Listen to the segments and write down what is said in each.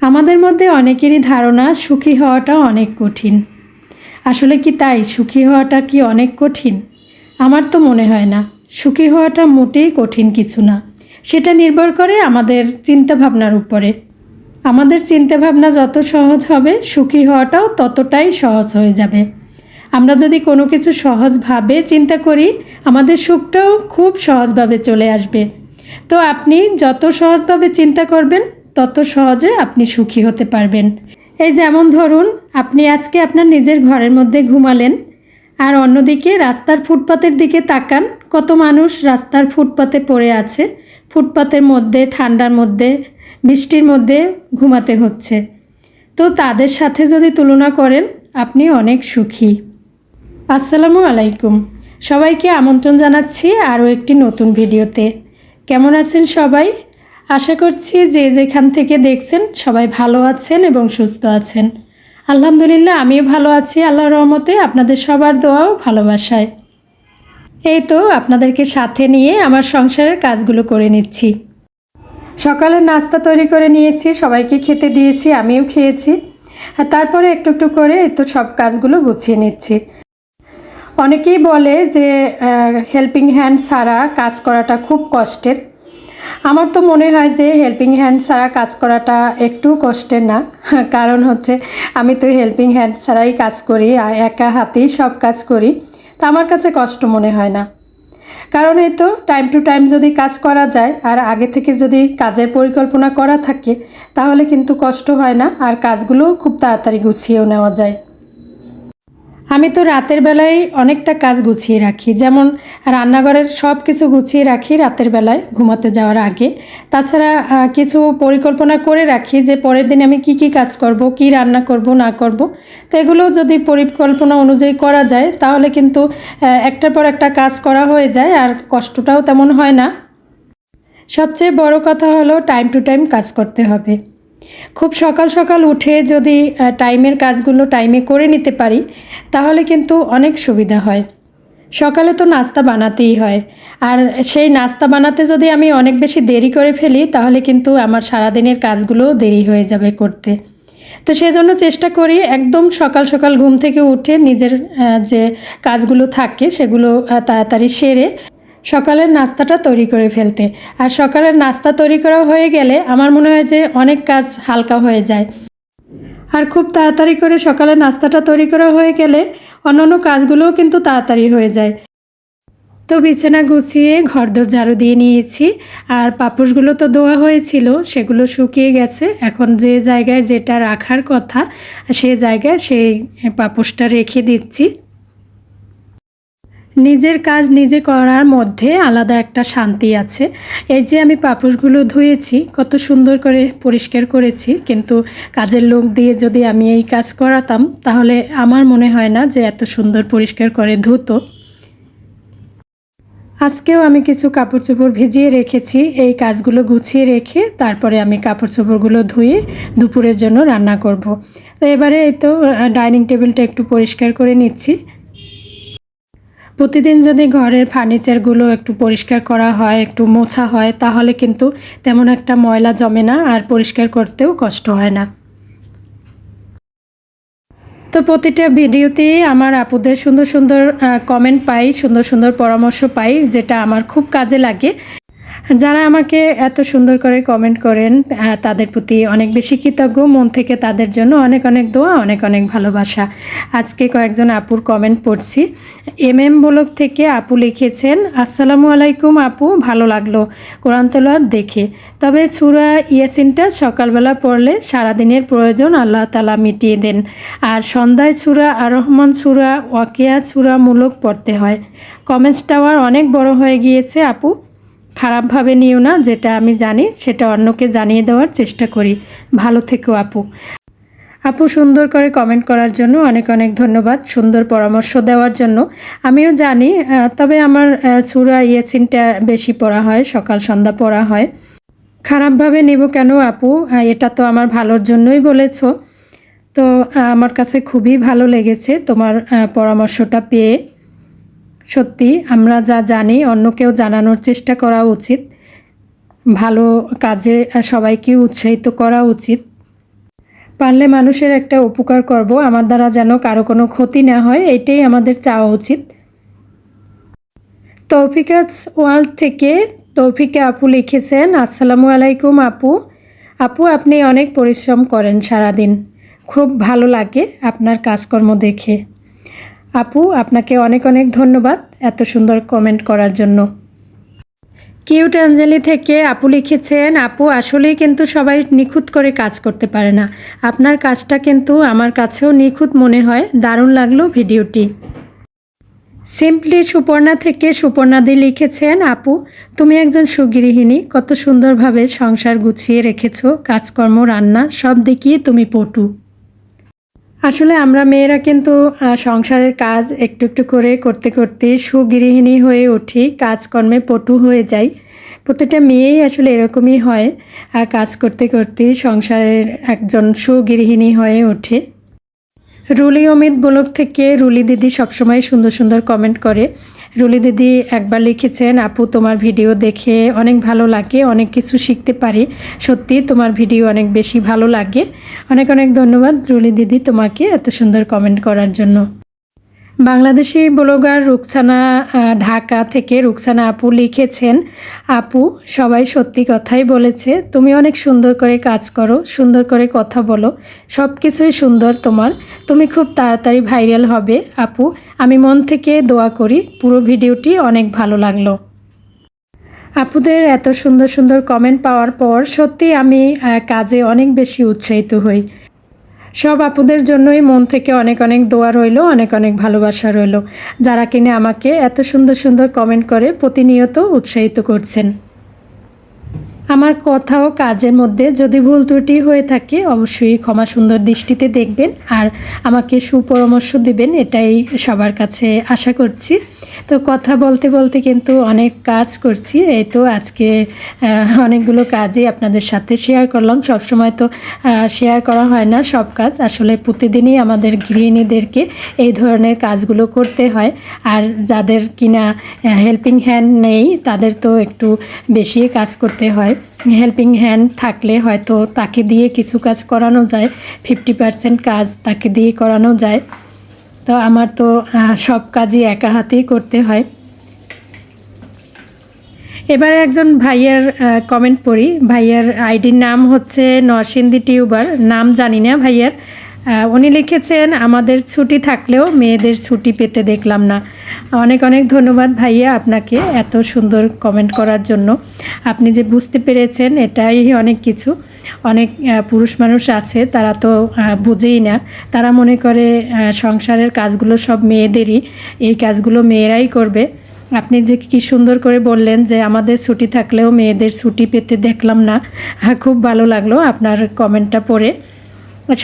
আমাদের মধ্যে অনেকেরই ধারণা সুখী হওয়াটা অনেক কঠিন। আসলে কি তাই? সুখী হওয়াটা কি অনেক কঠিন? আমার তো মনে হয় না। সুখী হওয়াটা মোটেই কঠিন কিছু না। সেটা নির্ভর করে আমাদের চিন্তাভাবনার উপরে। আমাদের চিন্তাভাবনা যত সহজ হবে, সুখী হওয়াটাও ততটাই সহজ হয়ে যাবে। আমরা যদি কোনো কিছু সহজভাবে চিন্তা করি, আমাদের সুখটাও খুব সহজভাবে চলে আসবে। তো আপনি যত সহজভাবে চিন্তা করবেন তত সহজে আপনি সুখী হতে পারবেন। এই যেমন ধরুন, আপনি আজকে আপনার নিজের ঘরের মধ্যে ঘুমালেন, আর অন্যদিকে রাস্তার ফুটপাতের দিকে তাকান, কত মানুষ রাস্তার ফুটপাতে পড়ে আছে, ফুটপাতের মধ্যে, ঠান্ডার মধ্যে, বৃষ্টির মধ্যে ঘুমাতে হচ্ছে। তো তাদের সাথে যদি তুলনা করেন, আপনি অনেক সুখী। আসসালামু আলাইকুম। সবাইকে আমন্ত্রণ জানাচ্ছি আরও একটি নতুন ভিডিওতে। কেমন আছেন সবাই? আশা করছি যে যেখান থেকে দেখছেন সবাই ভালো আছেন এবং সুস্থ আছেন। আলহামদুলিল্লাহ, আমিও ভালো আছি আল্লাহর রহমতে, আপনাদের সবার দোয়াও ভালোবাসায়। এই তো আপনাদেরকে সাথে নিয়ে আমার সংসারের কাজগুলো করে নিচ্ছি। সকালের নাস্তা তৈরি করে নিয়েছি, সবাইকে খেতে দিয়েছি, আমিও খেয়েছি। আর তারপরে একটু একটু করে তো সব কাজগুলো গুছিয়ে নিচ্ছি। অনেকেই বলে যে হেল্পিং হ্যান্ড ছাড়া কাজ করাটা খুব কষ্টের। আমার তো মনে হয় যে হেল্পিং হ্যান্ড ছাড়া কাজ করাটা একটু কষ্টের না। কারণ হচ্ছে আমি তো হেল্পিং হ্যান্ড ছাড়াই কাজ করি একা হাতেই সব কাজ করি। তা আমার কাছে কষ্ট মনে হয় না। কারণ এই তো টাইম টু টাইম যদি কাজ করা যায়, আর আগে থেকে যদি কাজের পরিকল্পনা করা থাকে, তাহলে কিন্তু কষ্ট হয় না, আর কাজগুলোও খুব তাড়াতাড়ি গুছিয়েও নেওয়া যায়। আমি তো রাতের বেলায় অনেকটা কাজ গুছিয়ে রাখি। যেমন রান্নাঘরের সব কিছু গুছিয়ে রাখি রাতের বেলায় ঘুমাতে যাওয়ার আগে। তাছাড়া কিছু পরিকল্পনা করে রাখি যে পরের দিন আমি কি কি কাজ করব, কি রান্না করব, না করব। তো এগুলো যদি পরিকল্পনা অনুযায়ী করা যায়, তাহলে কিন্তু একটার পর একটা কাজ করা হয়ে যায় আর কষ্টটাও তেমন হয় না। সবচেয়ে বড় কথা হলো টাইম টু টাইম কাজ করতে হবে। খুব সকাল সকাল উঠে যদি টাইমের কাজগুলো টাইমে করে নিতে পারি, তাহলে কিন্তু অনেক সুবিধা হয়। সকালে তো নাস্তা বানাতেই হয়। আর সেই নাস্তা বানাতে যদি আমি অনেক বেশি দেরি করে ফেলি, তাহলে কিন্তু আমার সারাদিনের কাজগুলোও দেরি হয়ে যাবে করতে। তো সেই জন্য চেষ্টা করি একদম সকাল সকাল ঘুম থেকে উঠে নিজের যে কাজগুলো থাকে, সেগুলো তাড়াতাড়ি সেরে সকালের নাস্তাটা তৈরি করে ফেলতে। আর সকালের নাস্তা তৈরি করা হয়ে গেলে আমার মনে হয় যে অনেক কাজ হালকা হয়ে যায়। আর খুব তাড়াতাড়ি করে সকালে নাস্তাটা তৈরি করা হয়ে গেলে অন্যান্য কাজগুলোও কিন্তু তাড়াতাড়ি হয়ে যায়। তো বিছানা গুছিয়ে ঘর ঘরদোর ঝাড়ু দিয়ে নিয়েছি। আর পাপোশগুলো তো ধোয়া হয়েছিল, সেগুলো শুকিয়ে গেছে। এখন যে জায়গায় যেটা রাখার কথা, সে জায়গায় সেই পাপোশটা রেখে দিচ্ছি। নিজের কাজ নিজে করার মধ্যে আলাদা একটা শান্তি আছে। এই যে আমি পাপোশগুলো ধুয়েছি, কত সুন্দর করে পরিষ্কার করেছি, কিন্তু কাজের লোক দিয়ে যদি আমি এই কাজ করাতাম, তাহলে আমার মনে হয় না যে এত সুন্দর পরিষ্কার করে ধুতো। আজকেও আমি কিছু কাপড় চোপড় ভিজিয়ে রেখেছি, এই কাজগুলো গুছিয়ে রেখে তারপরে আমি কাপড় চোপড়গুলো ধুয়ে দুপুরের জন্য রান্না করব। তো এবারে এই তো ডাইনিং টেবিলটা একটু পরিষ্কার করে নিচ্ছি। প্রতিদিন যদি ঘরের ফার্নিচারগুলো একটু পরিষ্কার করা হয়, একটু মোছা হয়, তাহলে কিন্তু তেমন একটা ময়লা জমে না আর পরিষ্কার করতেও কষ্ট হয় না। তো প্রতিটা ভিডিওতেই আমার আপুদের সুন্দর সুন্দর কমেন্ট পাই, সুন্দর সুন্দর পরামর্শ পাই, যেটা আমার খুব কাজে লাগে। যারা আমাকে এত সুন্দর করে কমেন্ট করেন তাদের প্রতি অনেক বেশি কৃতজ্ঞ, মন থেকে তাদের জন্য অনেক অনেক দোয়া, অনেক অনেক ভালোবাসা। আজকে কয়েকজন আপুর কমেন্ট পড়ছি। এম এম ব্লগ থেকে আপু লিখেছেন, আসসালামু আলাইকুম আপু, ভালো লাগল কোরআন দেখে। তবে সুরা ইয়াসিনটা সকালবেলা পড়লে সারাদিনের প্রয়োজন আল্লাহ তালা মিটিয়ে দেন। আর সন্ধ্যায় সুরা আর রহমান সুরা ওয়াকিয়া, সুরা মূলক পড়তে হয়। কমেন্টস টাওয়ার অনেক বড় হয়ে গিয়েছে আপু। খারাপভাবে নিও না, যেটা আমি জানি, সেটা অন্যকে জানিয়ে দেওয়ার চেষ্টা করি। ভালো থেকো, আপু। আপু, সুন্দর করে কমেন্ট করার জন্য অনেক অনেক ধন্যবাদ, সুন্দর পরামর্শ দেওয়ার জন্য। আমিও জানি তবে আমার সুরা ইয়াসিনটা বেশি পড়া হয়, সকাল সন্ধ্যা পড়া হয়। খারাপভাবে নেব কেন, আপু? এটা তো আমার ভালোর জন্যই বলেছ। তো আমার কাছে খুবই ভালো লেগেছে তোমার পরামর্শটা পেয়ে। সত্যি, আমরা যা জানি অন্য কেউ জানানোর চেষ্টা করা উচিত। ভালো কাজে সবাইকে উৎসাহিত করা উচিত। পারলে মানুষের একটা উপকার করব, আমার দ্বারা যেন কারও কোনো ক্ষতি না হয়, এটাই আমাদের চাওয়া উচিত। তৌফিকাস ওয়ার্ল্ড থেকে তৌফিকা আপু লিখেছেন, আসসালামু আলাইকুম আপু। আপু, আপনি অনেক পরিশ্রম করেন সারাদিন। খুব ভালো লাগে আপনার কাজকর্ম দেখে। আপু, আপনাকে অনেক অনেক ধন্যবাদ এত সুন্দর কমেন্ট করার জন্য। কিউট অ্যাঞ্জেলি থেকে আপু লিখেছেন, আপু, আসলেই কিন্তু সবাই নিখুঁত করে কাজ করতে পারে না। আপনার কাজটা কিন্তু আমার কাছেও নিখুঁত মনে হয়। দারুণ লাগল ভিডিওটি। সিম্পলি সুপর্ণা থেকে সুপর্ণাদি লিখেছেন, আপু, তুমি একজন সুগৃহিণী। কত সুন্দরভাবে সংসার গুছিয়ে রেখেছো। কাজকর্ম, রান্না সব দিকেই তুমি পটু। আসলে আমরা মেয়েরা কিন্তু সংসারের কাজ একটু একটু করে করতে করতে সুগৃহিণী হয়ে উঠি, কাজকর্মে পটু হয়ে যাই। প্রতিটা মেয়েই আসলে এরকমই হয় আর কাজ করতে করতে সংসারের একজন সুগৃহিণী হয়ে ওঠে। রুলি অমিত ব্লগ থেকে রুলি দিদি সবসময় সুন্দর সুন্দর কমেন্ট করে। রুলি দিদি একবার লিখেছেন, আপু, তোমার ভিডিও দেখে অনেক ভালো লাগে, অনেক কিছু শিখতে পারি। সত্যি, তোমার ভিডিও অনেক বেশি ভালো লাগে। অনেক অনেক ধন্যবাদ রুলি দিদি তোমাকে এত সুন্দর কমেন্ট করার জন্য। বাংলাদেশি ব্লগার রুকসানা ঢাকা থেকে রুকসানা আপু লিখেছেন, আপু, সবাই সত্যি কথাই বলেছে, তুমি অনেক সুন্দর করে কাজ করো, সুন্দর করে কথা বলো সব কিছুই সুন্দর তোমার, তুমি খুব তাড়াতাড়ি ভাইরাল হবে, আপু, আমি মন থেকে দোয়া করি, পুরো ভিডিওটি অনেক ভালো লাগল। আপুদের এত সুন্দর সুন্দর কমেন্ট পাওয়ার পর সত্যি আমি কাজে অনেক বেশি উৎসাহিত হই। সব আপুদের জন্যই মন থেকে অনেক অনেক দোয়া রইল, অনেক অনেক ভালোবাসা রইল। যারা কিনে আমাকে এত সুন্দর সুন্দর কমেন্ট করে প্রতিনিয়ত উৎসাহিত করছেন। আমার কথা ও কাজের মধ্যে যদি ভুল ত্রুটি হয়ে থাকে, অবশ্যই ক্ষমা সুন্দর দৃষ্টিতে দেখবেন আর আমাকে সুপরামর্শ দিবেন, এটাই সবার কাছে আশা করছি। তো কথা বলতে বলতে কিন্তু অনেক কাজ করছি, এই তো আজকে অনেকগুলো কাজই আপনাদের সাথে শেয়ার করলাম। সব সময় তো শেয়ার করা হয় না সব কাজ, আসলে প্রতিদিনই আমাদের গৃহিণীদেরকে এই ধরনের কাজগুলো করতে হয়। আর যাদের কিনা হেল্পিং হ্যান্ড নেই, তাদের তো একটু বেশি কাজ করতে হয়। হেল্পিং হ্যান্ড থাকলে হয়তো তাকে দিয়ে কিছু কাজ করানো যায় ফিফটি পার্সেন্ট কাজ তাকে দিয়ে করানো যায়। তো আমার তো সব কাজই একা হাতেই করতে হয়। এবার একজন ভাইয়ার কমেন্ট পড়ি। ভাইয়ার আইডির নাম হচ্ছে নরসিন্দি টিউবার। নাম জানি না ভাইয়ের। উনি লিখেছেন, আমাদের ছুটি থাকলেও মেয়েদের ছুটি পেতে দেখলাম না। অনেক অনেক ধন্যবাদ ভাইয়া আপনাকে এত সুন্দর কমেন্ট করার জন্য। আপনি যে বুঝতে পেরেছেন, এটাই অনেক কিছু। অনেক পুরুষ মানুষ আছে, তারা তো বুঝেই না। তারা মনে করে সংসারের কাজগুলো সব মেয়েদেরই, এই কাজগুলো মেয়েরাই করবে। আপনি যে কি সুন্দর করে বললেন যে, আমাদের ছুটি থাকলেও মেয়েদের ছুটি পেতে দেখলাম না। খুব ভালো লাগল আপনার কমেন্টটা পড়ে।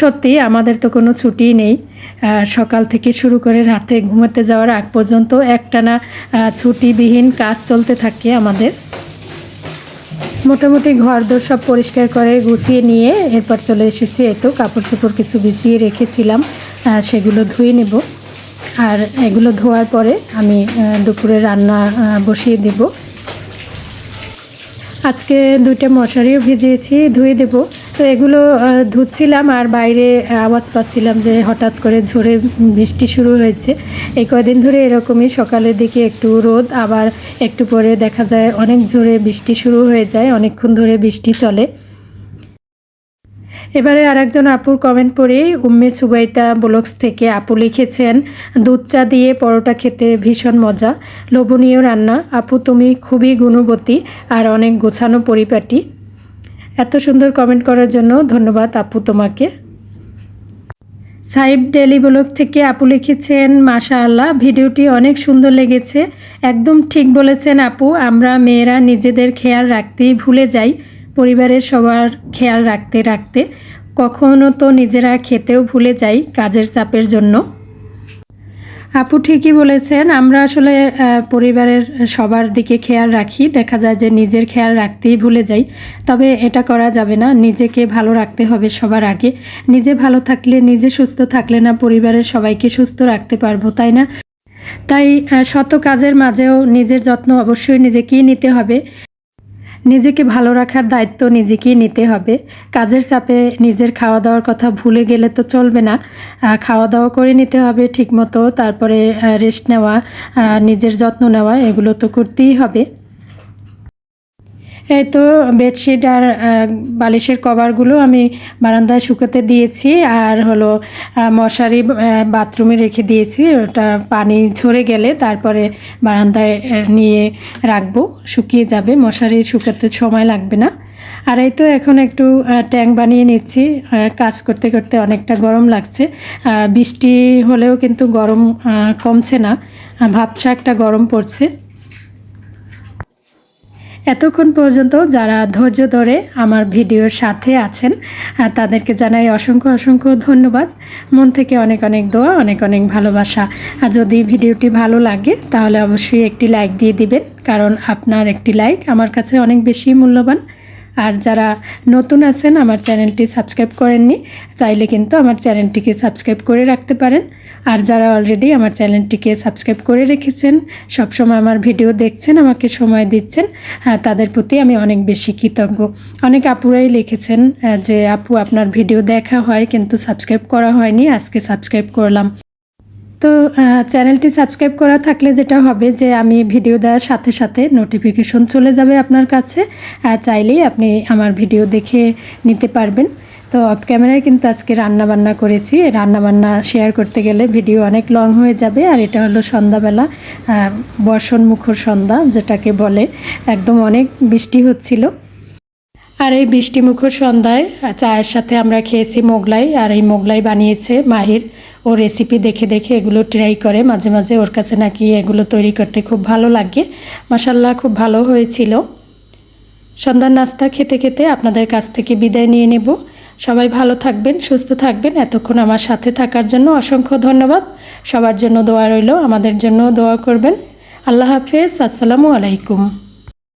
সত্যি, আমাদের তো কোনো ছুটিই নেই। সকাল থেকে শুরু করে রাতে ঘুমাতে যাওয়ার আগ পর্যন্ত একটানা ছুটিবিহীন কাজ চলতে থাকে আমাদের। মোটামুটি ঘর দোর সব পরিষ্কার করে গুছিয়ে নিয়ে এরপর চলে এসেছি। এই তো কাপড় চোপড় কিছু বিছিয়ে রেখেছিলাম সেগুলো ধুয়ে নেব। আর এগুলো ধোয়ার পরে আমি দুপুরে রান্না বসিয়ে দেব। আজকে দুইটা মশারিও ভিজিয়েছি, ধুয়ে দেব। তো এগুলো ধুচ্ছিলাম আর বাইরে আওয়াজ পাচ্ছিলাম যে হঠাৎ করে ঝোরে বৃষ্টি শুরু হয়েছে। এই কদিন ধরে এরকমই সকালের দিকে একটু রোদ, আবার একটু পরে দেখা যায় অনেক জোরে বৃষ্টি শুরু হয়ে যায়, অনেকক্ষণ ধরে বৃষ্টি চলে। এবারে আরেকজন আপুর কমেন্ট পড়ি, উম্মে সুবাইতা ব্লগস থেকে আপু লিখেছেন, দুধ চা দিয়ে পরোটা খেতে ভীষণ মজা, লোভনীয় রান্না। আপু তুমি খুবই গুণবতী আর অনেক গোছানো পরিপাটি। এত সুন্দর কমেন্ট করার জন্য ধন্যবাদ আপু তোমাকে। সাইব ডেলি ব্লগ থেকে আপু লিখেছেন মাশা আল্লাহ ভিডিওটি অনেক সুন্দর লেগেছে। একদম ঠিক বলেছেন আপু, আমরা মেয়েরা নিজেদের খেয়াল রাখতেই ভুলে যাই, পরিবারের সবার খেয়াল রাখতে রাখতে। কখনো তো নিজেরা খেতেও ভুলে যাই কাজের চাপের জন্য। আপু ঠিকই বলেছেন। আমরা আসলে পরিবারের সবার দিকে খেয়াল রাখি। দেখা যায় যে নিজের খেয়াল রাখতেই ভুলে যাই। তবে এটা করা যাবে না। নিজেকে ভালো রাখতে হবে সবার আগে। নিজে ভালো থাকলে, নিজে সুস্থ থাকলে না পরিবারের সবাইকে সুস্থ রাখতে পারব, তাই না? তাই শত কাজের মাঝেও নিজের যত্ন অবশ্যই নিজেকেই নিতে হবে। নিজেকে ভালো রাখার দায়িত্ব নিজেকেই নিতে হবে। কাজের চাপে নিজের খাওয়া দাওয়ার কথা ভুলে গেলে তো চলবে না। খাওয়া দাওয়া করে নিতে হবে ঠিকমতো, তারপরে রেস্ট নেওয়া নিজের যত্ন নেওয়া, এগুলো তো করতেই হবে। এই তো বেডশিট আর বালিশের কভারগুলো আমি বারান্দায় শুকাতে দিয়েছি আর হলো মশারি বাথরুমে রেখে দিয়েছি। ওটা পানি ঝরে গেলে তারপরে বারান্দায় নিয়ে রাখব। শুকিয়ে যাবে, মশারি শুকাতে সময় লাগবে না। আর এই তো এখন একটু ট্যাঙ্ক বানিয়ে নিচ্ছি। কাজ করতে করতে অনেকটা গরম লাগছে। বৃষ্টি হলেও কিন্তু গরম কমছে না। ভাবছা একটা গরম পড়ছে। এতক্ষণ পর্যন্ত যারা ধৈর্য ধরে আমার ভিডিওর সাথে আছেন তাদেরকে জানাই অসংখ্য অসংখ্য ধন্যবাদ। মন থেকে অনেক অনেক দোয়া, অনেক অনেক ভালোবাসা। আর যদি ভিডিওটি ভালো লাগে, তাহলে অবশ্যই একটি লাইক দিয়ে দিবেন, কারণ আপনার একটি লাইক আমার কাছে অনেক বেশি মূল্যবান। আর যারা নতুন আছেন আমার চ্যানেলটি সাবস্ক্রাইব করেননি চাইলে কিন্তু আমার চ্যানেলটিকে সাবস্ক্রাইব করে রাখতে পারেন। আর যারা অলরেডি আমার চ্যানেলটিকে সাবস্ক্রাইব করে রেখেছেন সবসময় আমার ভিডিও দেখছেন আমাকে সময় দিচ্ছেন হ্যাঁ, তাদের প্রতি আমি অনেক বেশি কৃতজ্ঞ। অনেক আপুরাই লিখেছেন যে আপু আপনার ভিডিও দেখা হয় কিন্তু সাবস্ক্রাইব করা হয়নি আজকে সাবস্ক্রাইব করলাম। তো চ্যানেলটি সাবস্ক্রাইব করা থাকলে যেটা হবে যে আমি ভিডিও দেওয়ার সাথে সাথে নোটিফিকেশন চলে যাবে আপনার কাছে চাইলেই আপনি আমার ভিডিও দেখে নিতে পারবেন। তো অফ ক্যামেরায় কিন্তু আজকে রান্না বান্না করেছি। রান্না বান্না শেয়ার করতে গেলে ভিডিও অনেক লং হয়ে যাবে, আর এটা হলো সন্ধ্যাবেলা বর্ষণ মুখর সন্ধ্যা যেটাকে বলে। একদম অনেক বৃষ্টি হচ্ছিল। আর এই বৃষ্টিমুখর সন্ধ্যায় চায়ের সাথে আমরা খেয়েছি মোগলাই, আর এই মোগলাই বানিয়েছে মাহির। ও রেসিপি দেখে দেখে এগুলো ট্রাই করে মাঝে মাঝে ওর কাছে নাকি এগুলো তৈরি করতে খুব ভালো লাগে। মাসাল্লাহ খুব ভালো হয়েছিল। সন্ধ্যার নাস্তা খেতে খেতে আপনাদের কাছ থেকে বিদায় নিয়ে নেব। সবাই ভালো থাকবেন, সুস্থ থাকবেন। এতক্ষণ আমার সাথে থাকার জন্য অসংখ্য ধন্যবাদ। সবার জন্য দোয়া রইল, আমাদের জন্য দোয়া করবেন। আল্লাহ হাফেজ, আসসালামু আলাইকুম।